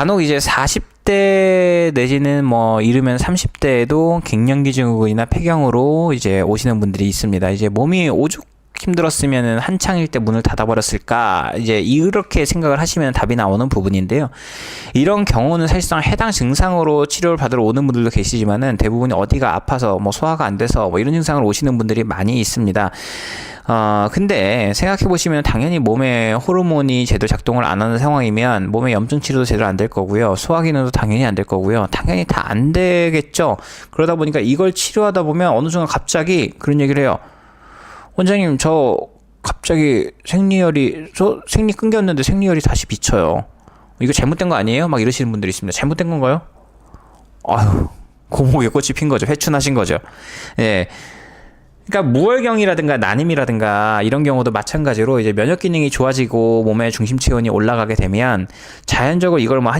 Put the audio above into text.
간혹 이제 40대 내지는 뭐 이르면 30대에도 갱년기 증후군이나 폐경으로 이제 오시는 분들이 있습니다. 이제 몸이 오죽 힘들었으면은 한창일 때 문을 닫아버렸을까 이제 이렇게 생각을 하시면 답이 나오는 부분인데요. 이런 경우는 사실상 해당 증상으로 치료를 받으러 오는 분들도 계시지만은 대부분이 어디가 아파서 뭐 소화가 안 돼서 뭐 이런 증상으로 오시는 분들이 많이 있습니다. 어, 근데 생각해 보시면 당연히 몸에 호르몬이 제대로 작동을 안 하는 상황이면 몸의 염증 치료도 제대로 안 될 거고요. 소화 기능도 당연히 안 될 거고요. 당연히 다 안 되겠죠. 그러다 보니까 이걸 치료하다 보면 어느 순간 갑자기 그런 얘기를 해요. 원장님 저 갑자기 생리혈이 저 생리 끊겼는데 생리혈이 다시 비쳐요. 이거 잘못된 거 아니에요? 막 이러시는 분들이 있습니다. 잘못된 건가요? 아유 고목에 꽃이 핀 거죠. 회춘하신 거죠. 예. 그러니까 무월경이라든가 난임이라든가 이런 경우도 마찬가지로 이제 면역 기능이 좋아지고 몸의 중심 체온이 올라가게 되면 자연적으로 이걸 뭐 한약